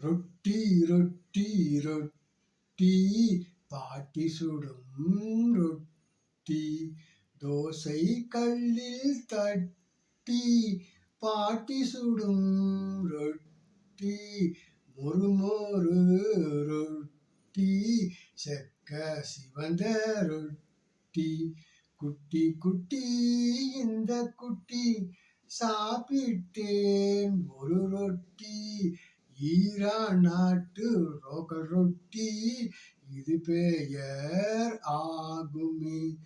ரொட்டி ரொட்டி ரொட்டி. பாட்டி சுடும் ரொட்டி. தோசை கல்லில் தட்டி பாட்டி சுடும் ரொட்டி. மொறுமொறு ரொட்டி. செக்க சிவந்த ரொட்டி. குட்டி குட்டி இந்த குட்டி. சாப்பிட்டேன் ஒரு ரொட்டி. ஈரா நாட்டு ரோக ரொட்டி இது பெயர் ஆகுமே.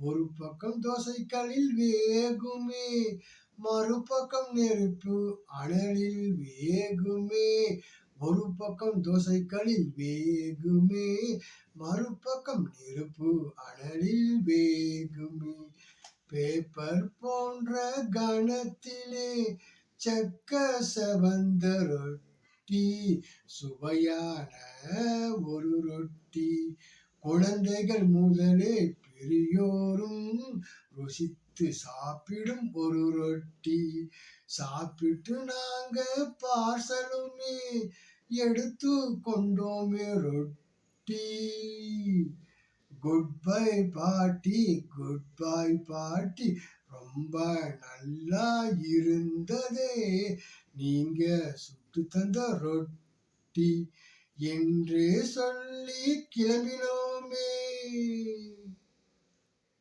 ஒரு பக்கம் தோசைகளில் வேகுமே மறுபக்கம் நெருப்பு அனலில் வேகுமே. ஒரு பக்கம் தோசைகளில் வேகுமே மறுபக்கம் நெருப்பு அனலில் வேகுமே. பேப்பர் போன்ற கணத்திலே சக்க செவந்த ரொட்டி சுவையான ஒரு ரொட்டி. குழந்தைகள் முதலே பெரியோரும் ருசித்து சாப்பிடும் ஒரு ரொட்டி. சாப்பிட்டு நாங்க பார்சலுமே எடுத்து கொண்டோமே ரொட்டி. குட் பை பாட்டி குட் பை பாட்டி. ரொம்ப நல்லா இருந்ததே. நீங்க சுட்டு தந்த ரொட்டி என்று சொல்லி கிளம்பினோமே.